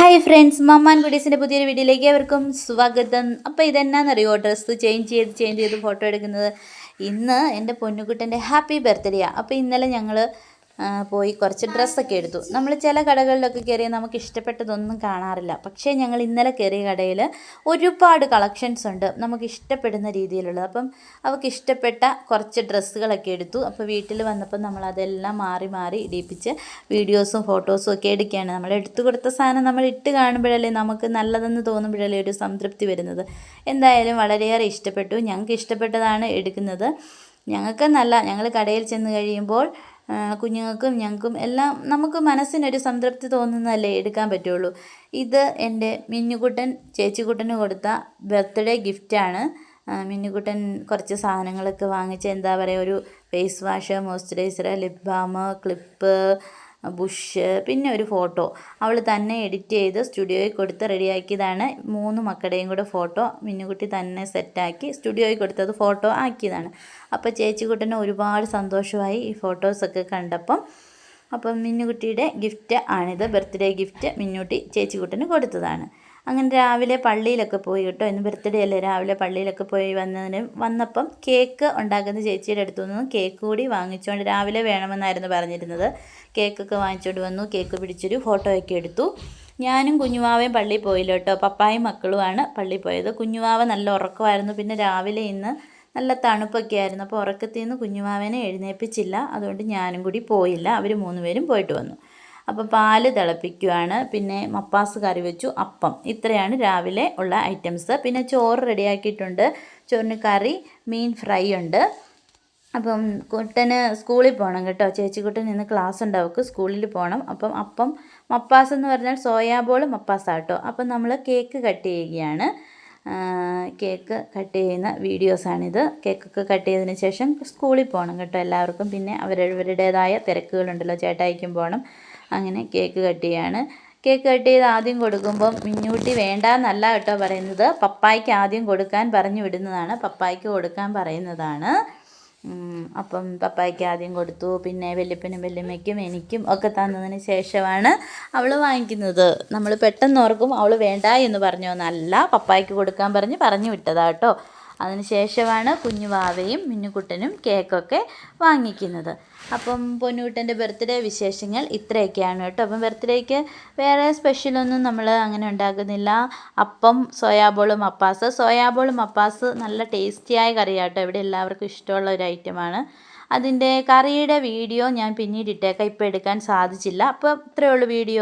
Hi friends മമ്മാൻ കുടീസിന്റെ പുതിയൊരു വീഡിയോയിലേക്ക് അവർക്കും സ്വാഗതം. അപ്പോൾ ഇതെന്നാണെന്നറിയോ ഡ്രസ്സ് ചേഞ്ച് ചെയ്ത് ചേഞ്ച് ചെയ്ത് ഫോട്ടോ എടുക്കുന്നത്. ഇന്ന് എന്റെ പൊന്നുകുട്ടന്റെ ഹാപ്പി ബർത്ത്ഡേയാണ് അപ്പോൾ ഇന്നലെ ഞങ്ങൾ പോയി കുറച്ച് ഡ്രസ്സൊക്കെ എടുത്തു. നമ്മൾ ചില കടകളിലൊക്കെ കയറി നമുക്ക് ഇഷ്ടപ്പെട്ടതൊന്നും കാണാറില്ല. പക്ഷേ ഞങ്ങൾ ഇന്നലെ കയറിയ കടയിൽ ഒരുപാട് കളക്ഷൻസ് ഉണ്ട് നമുക്ക് ഇഷ്ടപ്പെടുന്ന രീതിയിലുള്ളത്. അപ്പം അവർക്ക് ഇഷ്ടപ്പെട്ട കുറച്ച് ഡ്രസ്സുകളൊക്കെ എടുത്തു. അപ്പോൾ വീട്ടിൽ വന്നപ്പോൾ നമ്മൾ അതെല്ലാം മാറി മാറി ഇടിപ്പിച്ച് വീഡിയോസും ഫോട്ടോസും ഒക്കെ എടുക്കുകയാണ്. നമ്മൾ എടുത്തു കൊടുത്ത സാധനം നമ്മൾ ഇട്ട് കാണുമ്പോഴല്ലേ നമുക്ക് നല്ലതെന്ന് തോന്നുമ്പോഴല്ലേ ഒരു സംതൃപ്തി വരുന്നത്. എന്തായാലും വളരെയേറെ ഇഷ്ടപ്പെട്ടു. ഞങ്ങൾക്ക് ഇഷ്ടപ്പെട്ടതാണ് എടുക്കുന്നത്. ഞങ്ങൾക്ക് നല്ല ഞങ്ങൾ കടയിൽ ചെന്ന് കഴിയുമ്പോൾ കുഞ്ഞുങ്ങൾക്കും ഞങ്ങൾക്കും എല്ലാം നമുക്ക് മനസ്സിനൊരു സംതൃപ്തി തോന്നുന്നതല്ലേ എടുക്കാൻ പറ്റുള്ളൂ. ഇത് എന്റെ മിന്നുകുട്ടൻ ചേച്ചിക്കുട്ടന് കൊടുത്ത ബർത്ത്ഡേ ഗിഫ്റ്റാണ് മിന്നുകുട്ടൻ കുറച്ച് സാധനങ്ങളൊക്കെ വാങ്ങിച്ച് എന്താ പറയുക ഒരു face wash moisturiser lip balm clip brush പിന്നെ ഒരു ഫോട്ടോ. അവൾ തന്നെ എഡിറ്റ് ചെയ്ത് സ്റ്റുഡിയോയിൽ കൊടുത്ത് റെഡിയാക്കിയതാണ്. മൂന്ന് മക്കളുടെയും കൂടെ ഫോട്ടോ മിന്നുകുട്ടി തന്നെ സെറ്റാക്കി സ്റ്റുഡിയോയിൽ കൊടുത്തത് ഫോട്ടോ ആക്കിയതാണ്. അപ്പോൾ ചേച്ചിക്കുട്ടന് ഒരുപാട് സന്തോഷമായി ഈ ഫോട്ടോസൊക്കെ കണ്ടപ്പം. അപ്പം മിന്നുകുട്ടിയുടെ ഗിഫ്റ്റ് ആണിത്. ബർത്ത്ഡേ ഗിഫ്റ്റ് മിന്നുട്ടി ചേച്ചിക്കുട്ടന് കൊടുത്തതാണ്. അങ്ങനെ രാവിലെ പള്ളിയിലൊക്കെ പോയി കേട്ടോ. ഇന്ന് ബർത്ത്ഡേ അല്ലേ? രാവിലെ പള്ളിയിലൊക്കെ പോയി വന്നതിന് വന്നപ്പം കേക്ക് ഉണ്ടാക്കുന്ന ചേച്ചിയുടെ അടുത്തു നിന്ന് കേക്ക് കൂടി വാങ്ങിച്ചുകൊണ്ട് രാവിലെ വേണമെന്നായിരുന്നു പറഞ്ഞിരുന്നത്. കേക്കൊക്കെ വാങ്ങിച്ചുകൊണ്ട് വന്നു. കേക്ക് പിടിച്ചൊരു ഫോട്ടോയൊക്കെ എടുത്തു. ഞാനും കുഞ്ഞുവാവയും പള്ളിയിൽ പോയില്ല കേട്ടോ. പപ്പായും മക്കളുമാണ് പള്ളിയിൽ പോയത്. കുഞ്ഞുവാവ നല്ല ഉറക്കമായിരുന്നു. പിന്നെ രാവിലെ ഇന്ന് നല്ല തണുപ്പൊക്കെ ആയിരുന്നു. അപ്പോൾ ഉറക്കത്തിൽ നിന്ന് കുഞ്ഞുമാവനെ എഴുന്നേൽപ്പിച്ചില്ല അതുകൊണ്ട് ഞാനും കൂടി പോയില്ല. അവർ മൂന്നുപേരും പോയിട്ട് വന്നു. അപ്പോൾ പാൽ തിളപ്പിക്കുകയാണ് പിന്നെ മപ്പാസ് കറി വെച്ചു അപ്പം. ഇത്രയാണ് രാവിലെ ഉള്ള ഐറ്റംസ് പിന്നെ ചോറ് റെഡിയാക്കിയിട്ടുണ്ട്. ചോറിന് കറി മീൻ ഫ്രൈ ഉണ്ട്. അപ്പം കുട്ടന് സ്കൂളിൽ പോകണം കേട്ടോ. ചേച്ചിക്കുട്ടൻ ഇന്ന് ക്ലാസ് ഉണ്ട്. അവൾക്ക് സ്കൂളിൽ പോകണം അപ്പം അപ്പം മപ്പാസ് എന്ന് പറഞ്ഞാൽ സോയാബോൾ മപ്പാസാണ് കേട്ടോ. അപ്പം നമ്മൾ കേക്ക് കട്ട് ചെയ്യുകയാണ്. കേക്ക് കട്ട് ചെയ്യുന്ന വീഡിയോസാണിത് കേക്കൊക്കെ കട്ട് ചെയ്തതിന് ശേഷം സ്കൂളിൽ പോകണം കേട്ടോ എല്ലാവർക്കും. പിന്നെ അവരവരുടേതായ തിരക്കുകളുണ്ടല്ലോ. ചേട്ടായിക്കും പോകണം അങ്ങനെ കേക്ക് കട്ട് ചെയ്യാണ്. കേക്ക് കട്ട് ചെയ്ത് ആദ്യം കൊടുക്കുമ്പം മിന്നൂട്ടി വേണ്ടാന്നല്ല കേട്ടോ പറയുന്നത്. പപ്പായ്ക്ക് ആദ്യം കൊടുക്കാൻ പറഞ്ഞു വിടുന്നതാണ്. പപ്പായ്ക്ക് കൊടുക്കാൻ പറയുന്നതാണ്. അപ്പം പപ്പായ്ക്ക് ആദ്യം കൊടുത്തു. പിന്നെ വല്യപ്പനും വല്യമ്മയ്ക്കും എനിക്കും ഒക്കെ തന്നതിന് ശേഷമാണ് അവൾ വാങ്ങിക്കുന്നത്. നമ്മൾ പെട്ടെന്ന് ഓർക്കും അവൾ വേണ്ട എന്ന് പറഞ്ഞു എന്നല്ല പപ്പായ്ക്ക് കൊടുക്കാൻ പറഞ്ഞ് പറഞ്ഞു വിട്ടതാ കേട്ടോ കുഞ്ഞു കുഞ്ഞുവാവയും മിന്നുകുട്ടനും കേക്കൊക്കെ വാങ്ങിക്കുന്നത്. അപ്പം പൊന്നുകുട്ടന്റെ ബർത്ത്ഡേ വിശേഷങ്ങൾ ഇത്രയൊക്കെയാണ് കേട്ടോ. അപ്പം ബർത്ത്ഡേക്ക് വേറെ സ്പെഷ്യലൊന്നും നമ്മൾ അങ്ങനെ ഉണ്ടാക്കുന്നില്ല. അപ്പം സോയാബോളും അപ്പാസ്. സോയാബോളും അപ്പാസ് നല്ല ടേസ്റ്റിയായ കറിയാട്ടോ ഇവിടെ എല്ലാവർക്കും ഇഷ്ടമുള്ള ഒരു ഐറ്റമാണ്. അതിന്റെ കറിയുടെ വീഡിയോ ഞാൻ പിന്നീട് ഇട്ടേക്കാം ഇപ്പോൾ എടുക്കാൻ സാധിച്ചില്ല. അപ്പോൾ ഇത്രയേ ഉള്ളൂ വീഡിയോ.